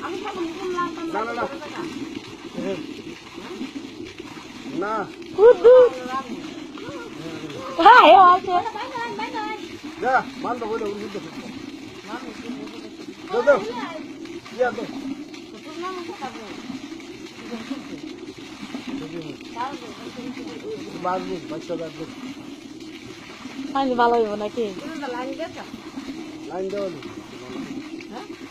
না না না না হ্যাঁ আছে যা দাও দাও ইয়া দাও ভালো হইব নাকি লাইন দেওয়া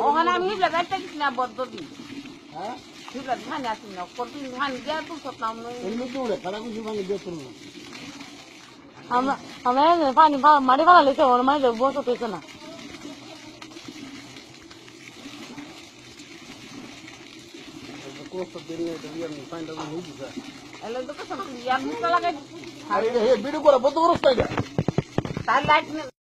ওখানে আমি হিবলা গাড়িটা কিছু না বদ্ধ দিন হ্যাঁ হিবলা ধান আসি না কতদিন ধান দেওয়া তো সত্যাম এমনি তো উড়ে খারাপ কিছু পানি দেওয়া তুল না। আমরা আমরা পানি ভা- মাটি ভালো লিখে ওর মানে বসে পেয়েছে না। গেছে আমি ফাইনটা হয়ে গেছে এলে তো মুখটা লাগাই বিড়ি করে বন্ধ করছ না এটা? তার লাইট